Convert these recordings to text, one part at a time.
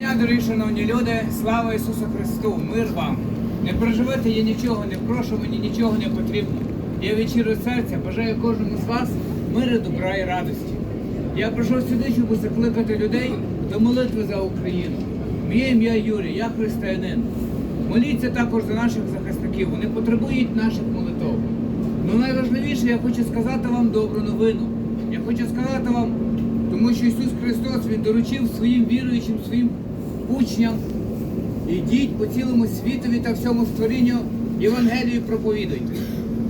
Дня, дорогі шановні люди, слава Ісусу Христу, мир вам. Не переживайте, я нічого не прошу, мені нічого не потрібно. Я від щирого серця бажаю кожному з вас миру, добра і радості. Я прийшов сюди, щоб закликати людей до молитви за Україну. Моє ім'я Юрій, я християнин. Моліться також за наших захисників, вони потребують наших молитов. Ну найважливіше, я хочу сказати вам добру новину. Я хочу сказати вам, тому що Ісус Христос Він доручив своїм віруючим, своїм учням, ідіть по цілому світові та всьому створінню Євангелію проповідуйте.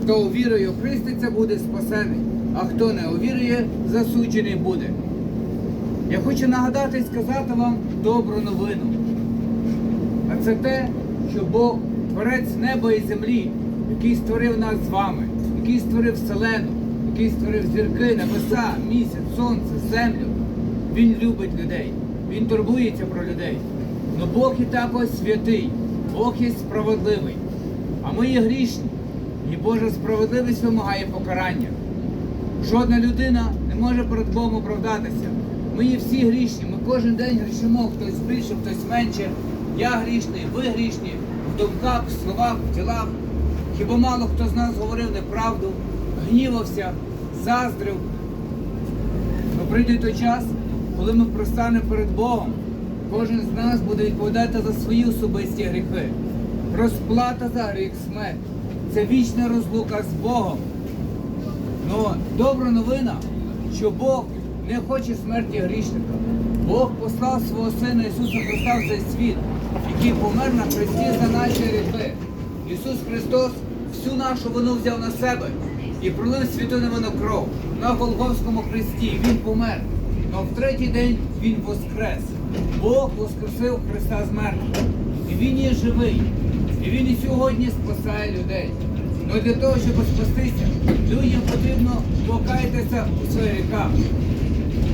Хто увірує у Христиця, буде спасений, а хто не увірує, засуджений буде. Я хочу нагадати і сказати вам добру новину. А це те, що Бог, творець неба і землі, який створив нас з вами, який створив вселену, який створив зірки, небеса, місяць, сонце, землю. Він любить людей, він турбується про людей. Но Бог і також святий, Бог є справедливий. А ми є грішні, і Божа справедливість вимагає покарання. Жодна людина не може перед Богом оправдатися. Ми є всі грішні, ми кожен день грішимо, хтось більше, хтось менше. Я грішний, ви грішні, в думках, в словах, в ділах. Хіба мало хто з нас говорив неправду, гнівався, заздрив. Но прийде той час, коли ми простанемо перед Богом. Кожен з нас буде відповідати за свої особисті гріхи. Розплата за гріх смерть. Це вічна розлука з Богом. Ну, добра новина, що Бог не хоче смерті грішника. Бог послав свого Сина Ісуса Христа в цей світ, який помер на хресті за наші гріхи. Ісус Христос всю нашу вину взяв на себе і пролив святу невинну кров на Голгофському хресті. Він помер. Но в третій день Він воскрес. Бог воскресив Христа з мертвих. І Він є живий. І Він і сьогодні спасає людей. Ну для того, щоб спастися, людям потрібно покаятися у своїх гріхах.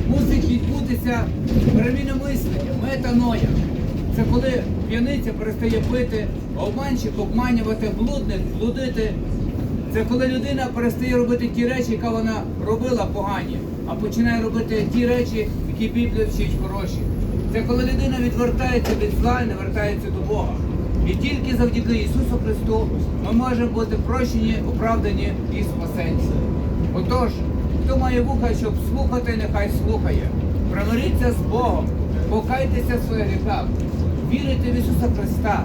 Мусить відбутися переміна мислення, метаноя. Це коли п'яниця перестає пити, обманщик обманювати, блудник, блудити. Це коли людина перестає робити ті речі, які вона робила погані, а починає робити ті речі, які Біблія вчить хороші. Це коли людина відвертається від зла і не вертається до Бога. І тільки завдяки Ісусу Христу ми можемо бути прощені, оправдані і спасені. Отож, хто має вуха, щоб слухати, нехай слухає. Примиріться з Богом, покайтеся в своїх гріхах, вірите в Ісуса Христа,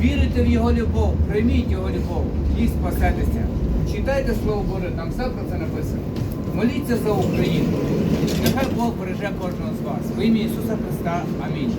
вірите в Його любов, прийміть Його любов і спасетеся. Читайте Слово Боже, там все про це написано. Моліться за Україну. Нехай Бог береже кожного з вас. В ім'я Ісуса Христа. Амінь.